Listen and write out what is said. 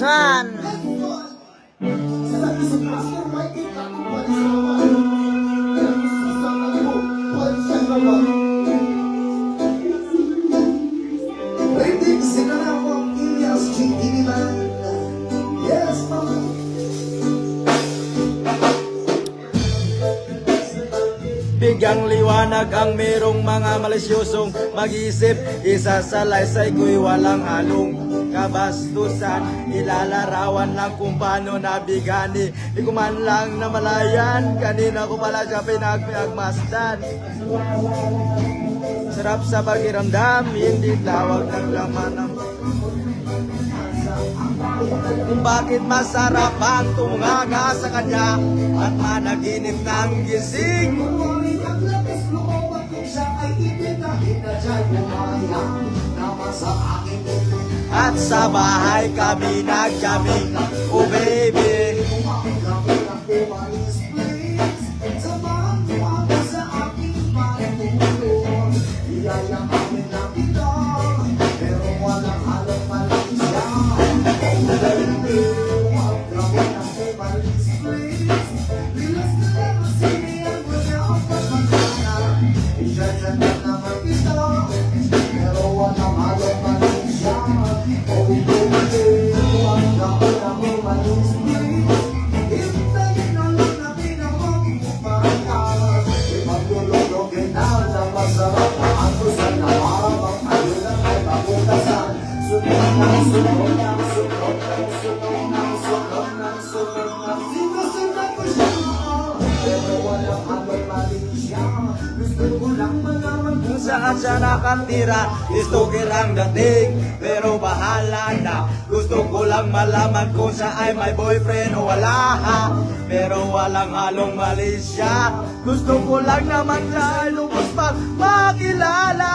one. Bigyang liwanag ang merong mga malisyosong mag-isip Isa sa laysay walang halong kabastusan. Ilalarawan lang kung paano nabigani. Di ko man lang namalayan. Kanina ko pala siya pinagpagmasdan Sarap sa pakiramdam Hindi tawag ng laman ng kung bakit masarap ang tumungaga sa kanya At managinip ng gising. At sa bahay kami nagjamming Oh baby saan siya nakatira Gusto kirang dating Pero bahala na Gusto ko lang malaman kung siya ay may boyfriend o wala ha Pero walang halong mali siya Gusto ko lang naman siya ay lubos pang makilala